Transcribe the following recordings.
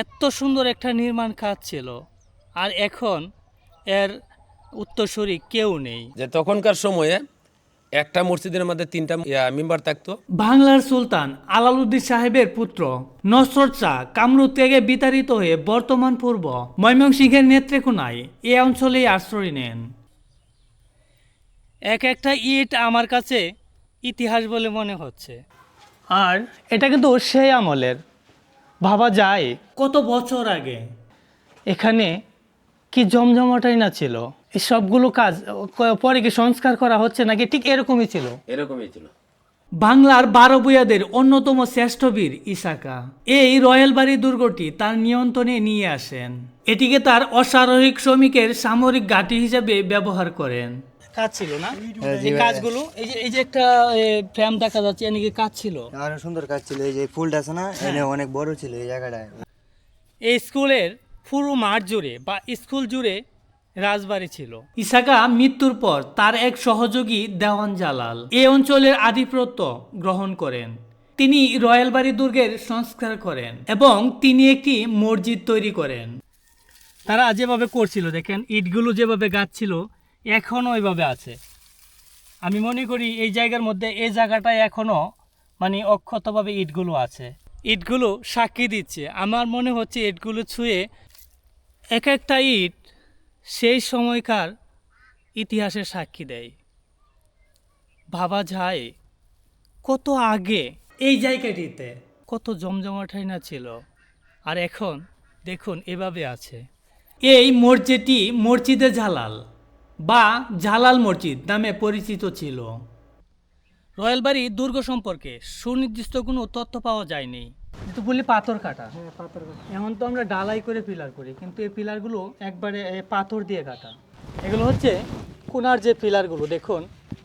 এত সুন্দর একটা নির্মাণ কাজ ছিল। আর এখন এর উত্তরসূরি কেউ নেই। যে তখনকার সময়ে একটা মসজিদের মধ্যে তিনটা মেম্বার থাকতো। বাংলার সুলতান আলালউদ্দিন সাহেবের পুত্র নসরত শাহ কামরূপ থেকে বিতাড়িত হয়ে বর্তমান পূর্ব ময়মনসিংহের নেত্রেকোনায় এ অঞ্চলেই আশ্রয় নেন। এক একটা ইট আমার কাছে ইতিহাস বলে মনে হচ্ছে। আর এটা কিন্তু সেই আমলের। ভাবা যায়। কত বছর আগে? এখানে কি জমজমাটাই না ছিল? এই সবগুলো কাজ পরে কি সংস্কার করা হচ্ছে নাকি ঠিক এরকমই ছিল? এরকমই ছিল। বাংলার বারো বুয়াদের অন্যতম শ্রেষ্ঠ বীর ইসাকা। এই রয়্যাল বাড়ি দুর্গটি তার নিয়ন্ত্রণে নিয়ে আসেন। এটিকে তার অশ্বারোহিক শ্রমিকের সামরিক ঘাঁটি হিসেবে ব্যবহার করেন। কাজ ছিল না? এই কাজগুলো এই যে এই যে একটা ফ্রেম দেখা যাচ্ছে এনেকি কাজ ছিল? অনেক সুন্দর কাজ ছিল এই যে ফুলটা আছে না এনে অনেক বড় ছিল এই জায়গাটায়। এই স্কুলের পুরো মাঠ জুড়ে বা স্কুল জুড়ে রাজবাড়ি ছিল। ইসাকা মৃত্যুর পর তার এক সহযোগী দেওয়ান জালাল এই অঞ্চলের আধিপত্য গ্রহণ করেন। তিনি রয়্যাল বাড়ি দুর্গের সংস্কার করেন এবং তিনি একটি মসজিদ তৈরি করেন। তারা যেভাবে করছিল দেখেন ইটগুলো যেভাবে গাচ্ছিল এখনও ওইভাবে আছে। আমি মনে করি এই জায়গার মধ্যে এই জায়গাটায় এখনও মানে অক্ষতভাবে ইটগুলো আছে। ইটগুলো সাক্ষী দিচ্ছে। আমার মনে হচ্ছে ইটগুলো ছুঁয়ে এক একটা ইট সেই সময়কার ইতিহাসের সাক্ষী দেয়। ভাবা যায়, কত আগে এই জায়গাটিতে কত জমজমাটাই না ছিল। আর এখন দেখুন, এভাবে আছে। এই মসজিদটি মসজিদে জালাল। বা জালাল মসজিদ নামে পরিচিত ছিল। রয়্যাল বাড়ি দুর্গ সম্পর্কে সুনির্দিষ্ট কোনো তথ্য পাওয়া যায়নি। কিন্তু বলি পাথর কাটা। এখন তো আমরা ডালাই করে পিলার করি কিন্তু এই পিলারগুলো একবারে পাথর দিয়ে কাটা। এগুলো হচ্ছে কোনার যে পিলারগুলো দেখুন।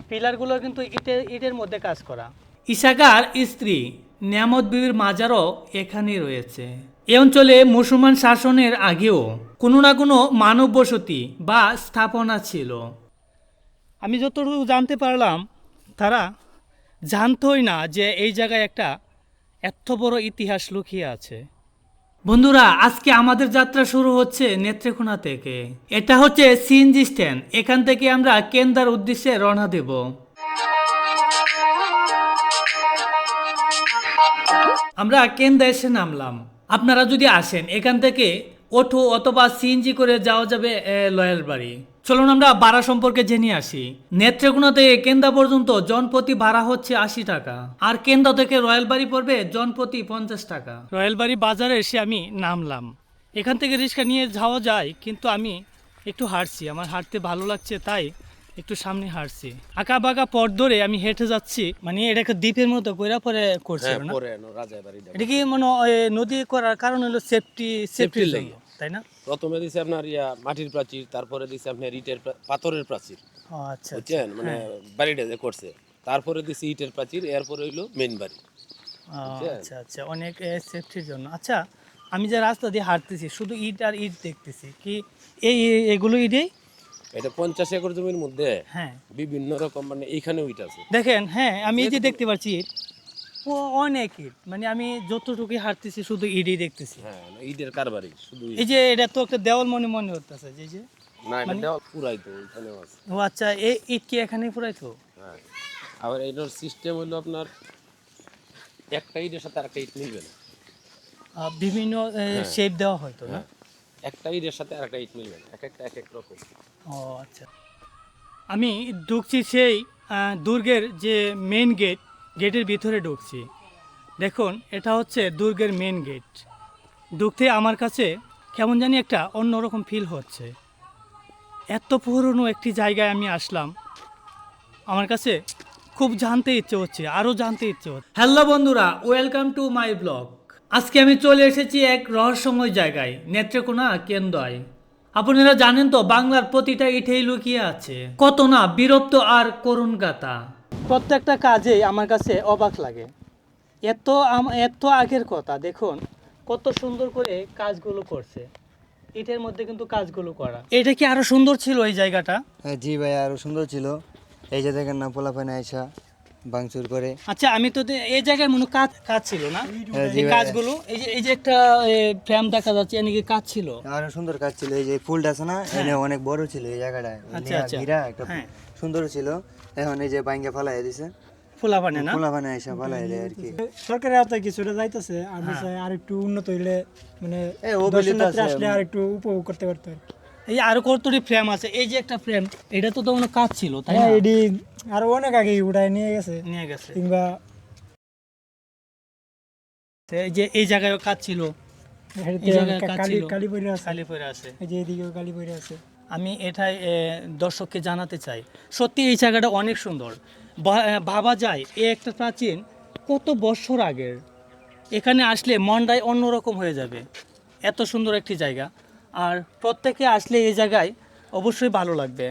পিলারগুলো কিন্তু ইটের ইটের মধ্যে কাজ করা। ইসাকার স্ত্রী নিয়ামত বিবির মাজারও এখানেই রয়েছে। এ অঞ্চলে মুসলমান শাসনের আগেও কোনো না কোনো মানব বসতি বা স্থাপনা ছিল। আমি যতটুকু জানতে পারলাম, তারা জানতোই না যে এই জায়গায় একটা এত বড় ইতিহাস লুকিয়ে আছে। বন্ধুরা, আজকে আমাদের যাত্রা শুরু হচ্ছে নেত্রকোনা থেকে। এটা হচ্ছে সিএনজি স্ট্যান্ড। এখান থেকে আমরা কেন্দার উদ্দেশ্যে রওনা দেব। আমরা কেন্দা এসে নামলাম। আপনারা যদি আসেন, এখান থেকে অটো অথবা সিএনজি করে যাওয়া যাবে লয়াল বাড়ি। চলুন আমরা ভাড়া সম্পর্কে জেনে আসি। নেত্রকোনা থেকে কেন্দা পর্যন্ত জনপ্রতি ভাড়া হচ্ছে আশি টাকা, আর কেন্দা থেকে রয়্যাল বাড়ি পড়বে জনপ্রতি পঞ্চাশ টাকা। রয়্যাল বাড়ি বাজারে এসে আমি নামলাম। এখান থেকে রিক্সা নিয়ে যাওয়া যায়, কিন্তু আমি একটু হাঁটছি, আমার হাঁটতে ভালো লাগছে, তাই একটু সামনে হাঁটছি। আঁকা বাঁকা পথ ধরে আমি হেঁটে যাচ্ছি মানে এটাকে দ্বীপের মতো করে পরে করছে হ্যাঁ না। এটা কি মানে নদী করার কারণ হলো সেফটি সেফটির লেগে। জন্য তাই না? প্রথমে দিছে আপনার ইয়া মাটির প্রাচীর তারপরে দিছে আপনার ইটের পাথরের প্রাচীর। আচ্ছা বুঝছেন? মানে বাড়িটা যে করছে। তারপরে দিছে ইটের প্রাচীর এরপরে হইল মেইন বাড়ি। আচ্ছা আচ্ছা অনেক সেফটির জন্য। আচ্ছা আমি যে রাস্তা দিয়ে হাঁটতেছি শুধু ইট আর ইট দেখতেছি কি এই- এগুলো ইটেই? এটা পঞ্চাশ একর জমির মধ্যে হ্যাঁ। বিভিন্ন রকম মানে এইখানেও ইট আছে। দেখেন হ্যাঁ আমি এই যে দেখতে পাচ্ছি ও অনেক ইট। মানে আমি যতটুকু হাঁটতেছি শুধু ইটই দেখতেছি। হ্যাঁ না, ইটের কারবারই শুধু এই যে এটা তো একটা দেওয়াল মনে মনে হচ্ছে যে যে না এটা দেওয়াল পুরাই তো ওইখানেও আছে। ও আচ্ছা এই ইট কি এখানে পুরাই তো হ্যাঁ আবার এটার সিস্টেম হলো আপনার একটা ইটের সাথে আরেকটা ইট মিলবে না। বিভিন্ন শেপ দেওয়া হয়তো না? হ্যাঁ। একটা ইটের সাথে আরেকটা ইট মিলবে এক একটা এক এক রকম। ও আচ্ছা। আমি ঢুকছি সেই দুর্গের যে মেন গেট গেটের ভিতরে ঢুকছি। দেখুন, এটা হচ্ছে দুর্গের মেন গেট ঢুকতে আমার কাছে কেমন জানি একটা অন্যরকম ফিল হচ্ছে। এত পুরনো একটি জায়গায় আমি আসলাম। আমার কাছে খুব জানতে ইচ্ছে হচ্ছে আরও জানতে ইচ্ছে হচ্ছে। হ্যালো বন্ধুরা, ওয়েলকাম টু মাই ব্লগ। আজকে আমি চলে এসেছি এক রহস্যময় জায়গায়, নেত্রকোনা কেন্দ্রায়। আপনারা জানেন তো, বাংলার প্রতিটা ইটেই লুকিয়ে আছে। কত না বিরক্ত আর করুণ গাথা প্রত্যেকটা কাজেই আমার কাছে অবাক লাগে। এত এত আগের কথা, দেখুন, কত সুন্দর করে কাজগুলো করছে। ইটের মধ্যে কিন্তু কাজগুলো করা। এটা কি আরও সুন্দর ছিল এই জায়গাটা? হ্যাঁ জি ভাই, আরও সুন্দর ছিল। এই যে দেখেন না পোলাপানে আইসা। ভাঙচুর করে। আচ্ছা আমি তো এই জায়গায় মনে কাজ কাজ ছিল না? হ্যাঁ, এই কাজগুলো এই যে এই যে একটা ফ্রেম দেখা যাচ্ছে এদিকে কাজ ছিল। আরও সুন্দর কাজ ছিল এই যে ফুলটা আছে না এনে অনেক বড় ছিল এই জায়গাটা। আচ্ছা, আচ্ছা। ঘিরা একটা হ্যাঁ। সুন্দর ছিল। এখন এই যে বাইঙ্গা ফালাই দিছে। ফুলা বানে না? ফুলা বানায় এসে ফালাই দেয় আর কি। সরকারের আওতায় কিছুটা যাইতেছে আমি চাই আর একটু উন্নত হইলে মানে দর্শনার্থী। আসলে আর একটু উপভোগ করতে পারতো আর এই আরও কতটি ফ্রেম আছে? এই যে একটা ফ্রেম এটা তো কোনো কাজ ছিল তাই না? হ্যাঁ এটি আরও অনেক আগে উঠায় নিয়ে গেছে। নিয়ে গেছে। কিংবা যে এই জায়গায় কাজ ছিল। আমি এটাই দর্শককে জানাতে চাই। সত্যি এই জায়গাটা অনেক সুন্দর। ভাবা যায় এ একটা প্রাচীন কত বছর আগের? এখানে আসলে মনটাই অন্যরকম হয়ে যাবে। এত সুন্দর একটি জায়গা। আর প্রত্যেকে আসলে এই জায়গায় অবশ্যই ভালো লাগবে।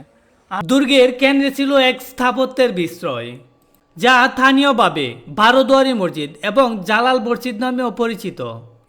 আর দুর্গের কেন্দ্রে ছিল এক স্থাপত্যের বিস্ময়, যা স্থানীয়ভাবে বারোদুয়ারি মসজিদ এবং জালাল মসজিদ নামেও পরিচিত।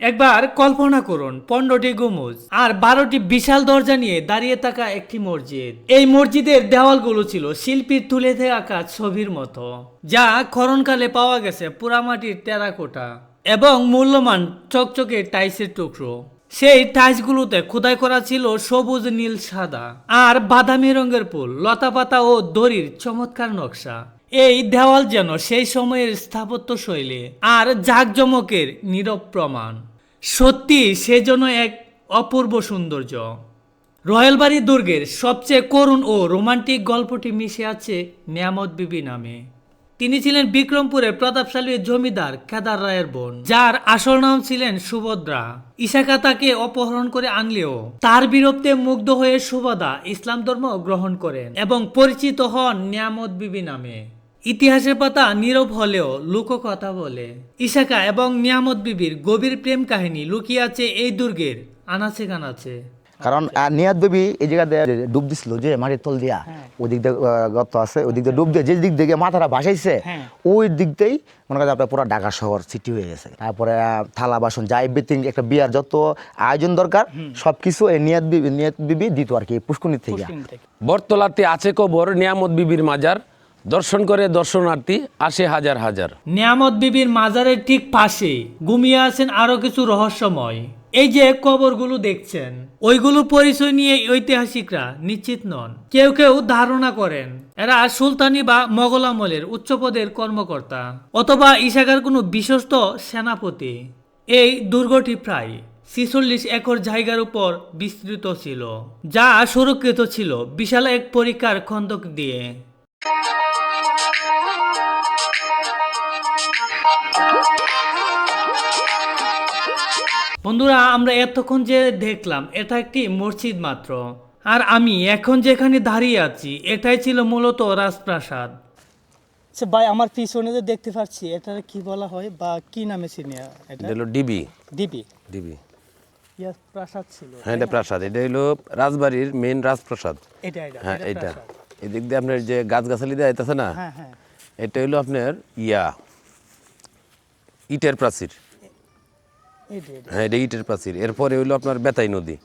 একবার কল্পনা করুন, পনেরোটি গুমুজ আর বারোটি বিশাল দরজা নিয়ে দাঁড়িয়ে থাকা একটি মসজিদ। এই মসজিদের দেওয়ালগুলো ছিল শিল্পীর তুলে থাকা ছবির মতো, যা খরণকালে পাওয়া গেছে পোড়ামাটির টেরাকোটা এবং মূল্যমান চকচকে টাইসের টুকরো। সেই টাইলসগুলোতে খোদাই করা ছিল সবুজ, নীল, সাদা আর বাদামি রঙের ফুল, লতাপাতা ও দড়ির চমৎকার নকশা। এই দেওয়াল যেন সেই সময়ের স্থাপত্য শৈলী আর জাঁকজমকের নীরব প্রমাণ। সত্যি সেজন্য এক অপূর্ব সৌন্দর্য। রয়্যালবাড়ি দুর্গের সবচেয়ে করুণ ও রোমান্টিক গল্পটি মিশে আছে নিয়ামত বিবি নামে। তিনি ছিলেন বিক্রমপুরের প্রতাপশালী জমিদার কেদার রায়ের বোন, যার আসল নাম ছিলেন সুভদ্রা। ইশাকা তাকে অপহরণ করে আনলেও তার বিরুদ্ধে মুগ্ধ হয়ে সুভদা ইসলাম ধর্ম গ্রহণ করেন এবং পরিচিত হন নিয়ামত বিবি নামে। ইতিহাসের পাতা নীরব হলেও লোককথা বলে। ইশাকা এবং নিয়ামত বিবির গভীর প্রেম কাহিনী লুকিয়ে আছে এই দুর্গের আনাচে কানাচে। কারণ নিয়াদ দেবী এই জায়গাতে ডুব দিছিল যে মাটির তল দিয়া ওই দিক দিয়ে গর্ত আছে ওই দিক দিয়ে ডুব দিয়ে যে দিক থেকে মাথাটা ভাসাইছে হ্যাঁ। ওই দিক দিয়েই মনে করেন আপনার পুরো ঢাকা শহর সিটি হয়ে গেছে। তারপরে থালা বাসন যা এভরিথিং একটা বিয়ার যত আয়োজন দরকার সব কিছু এই নিয়াদ বিবি নিয়াদ বিবি দিত আর কি পুষ্কিন থেকে। বটতলাতে আছে কবর নিয়ামত বিবির মাজার। দর্শন করে দর্শনার্থী আসে হাজার হাজার। নিয়ামত বিবির মাজারের ঠিক পাশে ঘুমিয়ে আছেন আরও কিছু রহস্যময়। এই যে কবরগুলো দেখছেন, ওইগুলো পরিচয় নিয়ে ঐতিহাসিকরা নিশ্চিত নন। কেউ কেউ ধারণা করেন, এরা সুলতানি বা মোগল আমলের উচ্চপদের কর্মকর্তা অথবা ইশাকার কোনো বিশ্বস্ত সেনাপতি। এই দুর্গটি প্রায় ছিচল্লিশ একর জায়গার উপর বিস্তৃত ছিল, যা সুরক্ষিত ছিল বিশাল এক পরীক্ষার খন্দক দিয়ে। বন্ধুরা আমরা এতক্ষণ যে দেখলাম এটা একটি মসজিদ মাত্র। আর আমি এখন যেখানে দাঁড়িয়ে আছি এটাই ছিল মূলত রাজপ্রাসাদ। আচ্ছা ভাই আমার পিছনে যে দেখতে পাচ্ছি এটা কি বলা হয় বা কি নামে চিনি এটা? হলো ডিবি। ডিবি। ইয়া প্রাসাদ ছিল হ্যাঁ এটা প্রাসাদ এটা হলো রাজবাড়ির মেন রাজপ্রাসাদ। এটা এটা হ্যাঁ এটা এদিক দিয়ে আপনার যে গাছগাছালি দেওয়া যাইতেছে না হ্যাঁ হ্যাঁ। এটা হলো আপনার ইয়া ইটের প্রাচীর। হ্যাঁ এটা ইটের প্রাচীর। এরপরে হলো আপনার বেতাই নদী।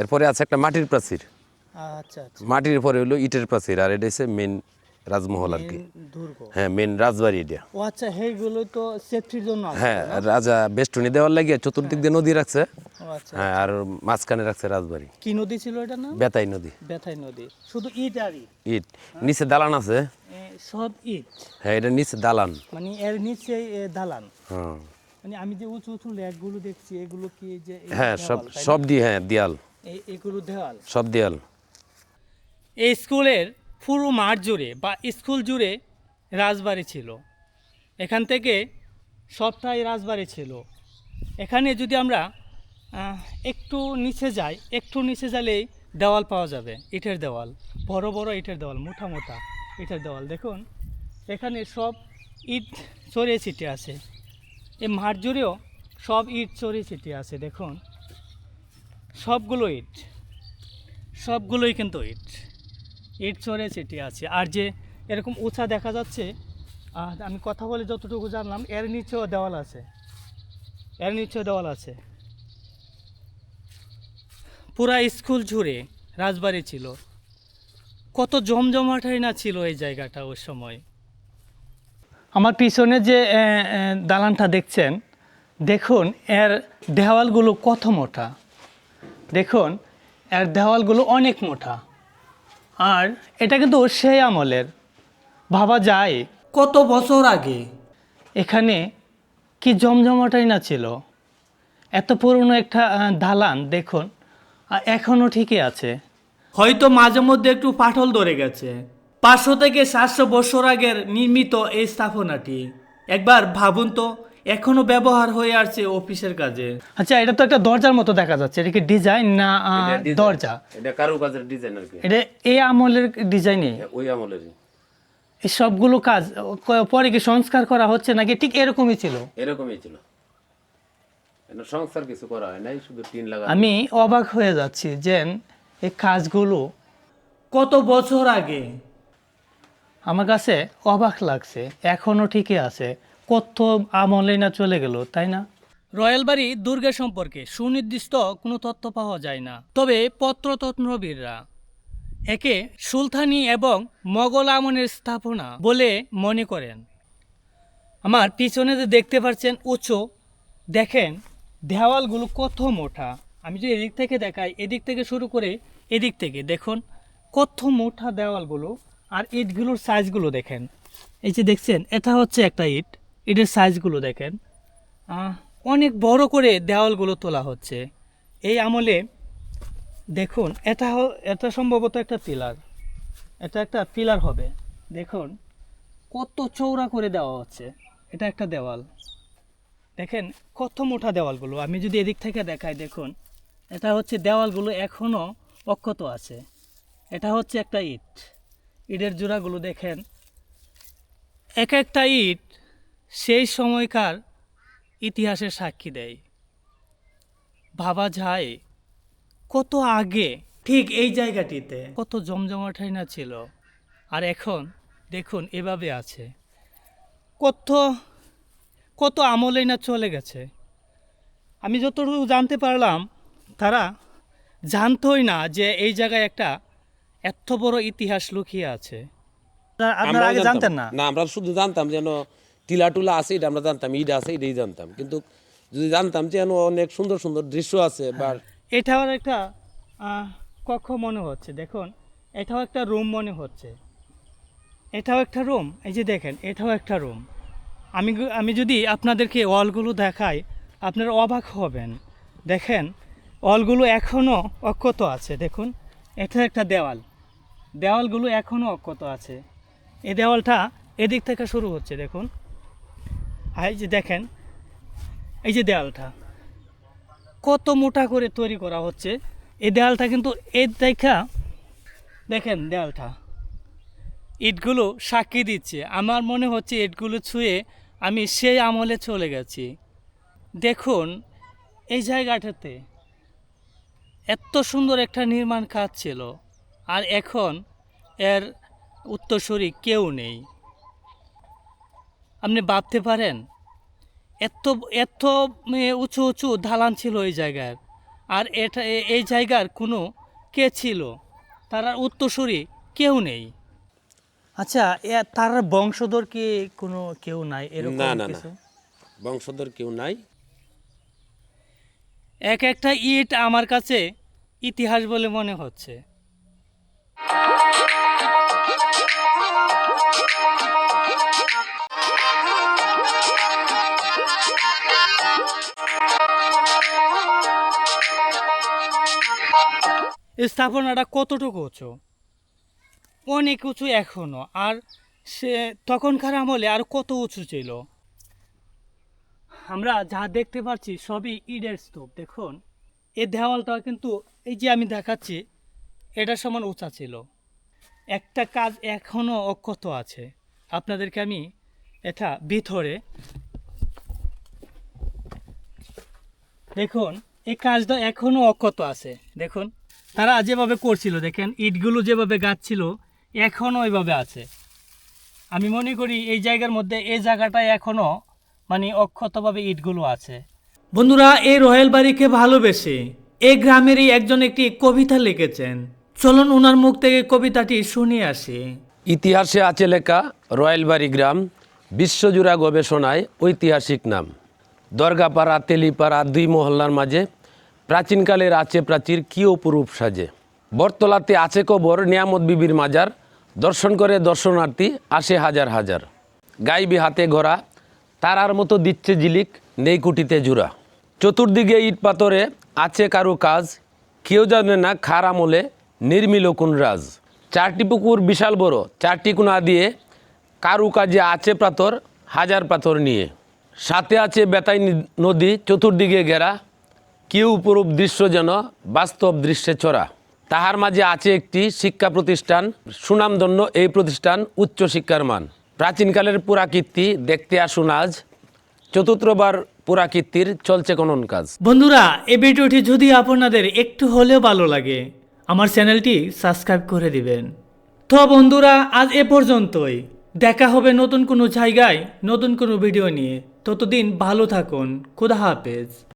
এরপরে আছে একটা মাটির প্রাচীর। আচ্ছা আচ্ছা। মাটির পরে হলো ইটের প্রাচীর আর এটা হচ্ছে মেন রাজমহল আর কি। হ্যাঁ মেন রাজবাড়ি এটা। ও আচ্ছা সেইগুলো তো সেফটির জন্য আছে হ্যাঁ রাজা বেষ্টনী দেওয়ার লাগিয়ে চতুর্দিক দিয়ে নদী রাখছে। ও আচ্ছা হ্যাঁ আর মাঝখানে রাখছে রাজবাড়ি। কি নদী ছিল এটা না বেতাই নদী। বেথাই নদী। শুধু ইট আর ইট? ইট। নিচে দালান আছে। সব ইট? হ্যাঁ এটা নিচে দালান। মানে এর নিচে দালান। হ্যাঁ। মানে আমি যে উঁচু উঁচু ল্যাকগুলো দেখছি এগুলো কি যে হ্যাঁ সব সব দিয়ে হ্যাঁ দেয়াল এগুলো দেওয়াল? সব দেয়াল এই স্কুলের পুরো মাঠ জুড়ে বা স্কুল জুড়ে রাজবাড়ি ছিল। এখান থেকে সবটাই রাজবাড়ি ছিল। এখানে যদি আমরা একটু নিচে যাই একটু নিচে গেলেই দেওয়াল পাওয়া যাবে ইটের দেওয়াল। বড় বড় ইটের দেওয়াল মোটা মোটা ইটের দেওয়াল। দেখুন এখানে সব ইট ছড়িয়ে ছিটিয়ে আছে। এই মাঠ জুড়েও সব ইট ছড়িয়ে ছিটিয়ে আছে, দেখুন। সবগুলো ইট, সবগুলোই কিন্তু ইট ইট চড়ে চেটে আছে। আর যে এরকম উঁচা দেখা যাচ্ছে আর আমি কথা বলে যতটুকু জানলাম, এর নিচেও দেওয়াল আছে। এর নিচেও দেওয়াল আছে। পুরা স্কুল জুড়ে রাজবাড়ি ছিল। কত জমজমাটাই না ছিল এই জায়গাটা ওই সময়। আমার পিছনে যে দালানটা দেখছেন দেখুন এর দেওয়ালগুলো কত মোটা। দেখুন এর দেওয়ালগুলো অনেক মোটা। আর এটা কিন্তু সেই আমলের। ভাবা যায়। কত বছর আগে? এখানে কি জমজমাটাই না ছিল? এত পুরনো একটা দালান দেখুন এখনও ঠিকই আছে। হয়তো মাঝে মধ্যে একটু পাটল ধরে গেছে। পাঁচশো থেকে সাতশো বছর আগের নির্মিত এই স্থাপনাটি একবার ভাবুন তো এখনও ব্যবহার হয়ে আসছে অফিসের কাজে। আচ্ছা এটা তো একটা দরজার মতো দেখা যাচ্ছে এটা কি ডিজাইন না দরজা? এটা কারু কাজের ডিজাইন আর কি। এটা এই আমলের ডিজাইনে ওই আমলেরই। এই সবগুলো কাজ পরে কি সংস্কার করা হচ্ছে নাকি ঠিক এরকমই ছিল? এরকমই ছিল। সংসার কিছু করা হয় নাই শুধু টিন লাগা আমি অবাক হয়ে যাচ্ছি যে এই কাজগুলো কত বছর আগে আমার কাছে অবাক লাগছে এখনও ঠিকই আছে। কত আমলে না চলে গেল, তাই না? রয়্যাল বাড়ি দুর্গা সম্পর্কে সুনির্দিষ্ট কোনো তথ্য পাওয়া যায় না। তবে পত্রতত্নবীররা একে সুলতানি এবং মোগল আমলের স্থাপনা বলে মনে করেন। আমার পিছনে যে দেখতে পাচ্ছেন উঁচু দেখেন, দেওয়ালগুলো কত মোটা। আমি যদি এদিক থেকে দেখাই, এদিক থেকে শুরু করে এদিক থেকে, দেখুন, কত মোটা দেওয়ালগুলো। আর ইটগুলোর সাইজগুলো দেখেন। এই যে দেখছেন, এটা হচ্ছে একটা ইট। ইটের সাইজগুলো দেখেন। অনেক বড় করে দেওয়ালগুলো তোলা হচ্ছে। এই আমলে দেখুন, এটা এটা সম্ভবত একটা পিলার। এটা একটা পিলার হবে। দেখুন, কত চৌড়া করে দেওয়া হচ্ছে। এটা একটা দেওয়াল। দেখেন, কত মোটা দেওয়ালগুলো। আমি যদি এদিক থেকে দেখাই, দেখুন, এটা হচ্ছে দেওয়ালগুলো এখনও অক্ষত আছে। এটা হচ্ছে একটা ইট। ইটের জোড়াগুলো দেখেন। এক একটা ইট সেই সময়কার ইতিহাসের সাক্ষী দেয়। ভাবা যায় কত আগে ঠিক এই জায়গাটিতে। কত জমজমাটাই না ছিল। আর এখন দেখুন এভাবে আছে। কত কত আমলেই না চলে গেছে। আমি যতটুকু জানতে পারলাম তারা জানতোই না যে এই জায়গায় একটা এত বড় ইতিহাস লুকিয়ে আছে। আপনারা আগে জানতেন না? না আমরা শুধু জানতাম যেন টিলা টুলা আছে এটা আমরা জানতাম ইট আছে এটাই জানতাম। কিন্তু যদি জানতাম যে যেন অনেক সুন্দর সুন্দর দৃশ্য আছে বা এটাও একটা আহ, কক্ষ মনে হচ্ছে। দেখুন এটাও একটা রুম মনে হচ্ছে। এটাও একটা রুম। এই যে দেখেন এটাও একটা রুম। আমি আমি যদি আপনাদেরকে ওয়ালগুলো দেখাই আপনারা অবাক হবেন। দেখেন ওয়ালগুলো এখনও অক্ষত আছে। দেখুন এটা একটা দেওয়াল। দেওয়ালগুলো এখনও অক্ষত আছে। এই দেওয়ালটা এদিক থেকে শুরু হচ্ছে, দেখুন। এই যে দেখেন, এই যে দেওয়ালটা, কত মোটা করে তৈরি করা হচ্ছে। এই দেয়ালটা কিন্তু এই দেখা, দেখেন দেয়ালটা ইটগুলো সাক্ষী দিচ্ছে। আমার মনে হচ্ছে ইটগুলো ছুঁয়ে আমি সেই আমলে চলে গেছি। দেখুন, এই জায়গাটাতে এত সুন্দর একটা নির্মাণ কাজ ছিল। আর এখন এর উত্তরসূরি কেউ নেই। আপনি ভাবতে পারেন এত এত উঁচু উঁচু ঢালান ছিল এই জায়গার। আর এটা এই জায়গার কোনো কে ছিল? তার উত্তরসূরি কেউ নেই। আচ্ছা এ- তার বংশধর কি কোনো কেউ নাই? এরকম না, না, না। কিছু? বংশধর কেউ নাই। এক একটা ইট আমার কাছে ইতিহাস বলে মনে হচ্ছে। স্থাপনাটা কতটুকু উঁচু? অনেক উঁচু এখনও। আর সে তখনকার আমলে আর কত উঁচু ছিল? আমরা যা দেখতে পাচ্ছি সবই ইটের স্তূপ, দেখুন। এই দেওয়ালটা কিন্তু এই যে আমি দেখাচ্ছি এটা সমান উঁচা ছিল। একটা কাজ এখনও অক্ষত আছে। আপনাদেরকে আমি এটা ভিতরে দেখুন, এই কাজটা এখনও অক্ষত আছে। দেখুন, তারা যেভাবে করছিল, দেখেন, ইটগুলো যেভাবে গাচ্ছিল এখনও ওইভাবে আছে। আমি মনে করি এই জায়গার মধ্যে এই জায়গাটায় এখনও মানে অক্ষতভাবে ইটগুলো আছে। বন্ধুরা, এই রয়্যাল বাড়িকে ভালোবেসে এই গ্রামেরই একজন একটি কবিতা লিখেছেন। চলুন ওনার মুখ থেকে কবিতাটি শুনে আসি। ইতিহাসে আছে লেখা রয়্যালবাড়ি গ্রাম, বিশ্বজুড়া গবেষণায় ঐতিহাসিক নাম। দরগাপাড়া, তেলিপাড়া দুই মহল্লার মাঝে প্রাচীনকালের আছে প্রাচীর কি অপরূপ সাজে। বটতলাতে আছে কবর, নিয়ামত বিবির মাজার, দর্শন করে দর্শনার্থী আসে হাজার হাজার। গাইবি হাতে ঘোরা তারার মতো দিচ্ছে জিলিক, নেই কুটিতে জুড়া। চতুর্দিকে ইট পাথরে আছে কারু কাজ কেউ জানে না খার আমলে নির্মিল কোন রাজ। চারটি পুকুর বিশাল বড়, চারটি কোনা দিয়ে কারু কাজে আছে পাথর, হাজার পাথর নিয়ে। সাথে আছে বেতাই নদী, চতুর্দিকে ঘেরা, কেউ উপরূপ দৃশ্য যেন বাস্তব দৃশ্যে চড়া তাহার মাঝে আছে একটি শিক্ষা প্রতিষ্ঠান, সুনামধন্য এই প্রতিষ্ঠান উচ্চ শিক্ষার মান। প্রাচীনকালের পুরাকীর্তি দেখতে আসুন আজ, চতুর্থবার পুরাকীর্তির চলছে কোনন কাজ। বন্ধুরা, এই ভিডিওটি যদি আপনাদের একটু হলেও ভালো লাগে আমার চ্যানেলটি সাবস্ক্রাইব করে দিবেন। তো বন্ধুরা, আজ এ পর্যন্তই। দেখা হবে নতুন কোনো জায়গায়, নতুন কোনো ভিডিও নিয়ে। ততদিন ভালো থাকুন। খুদা হাফেজ।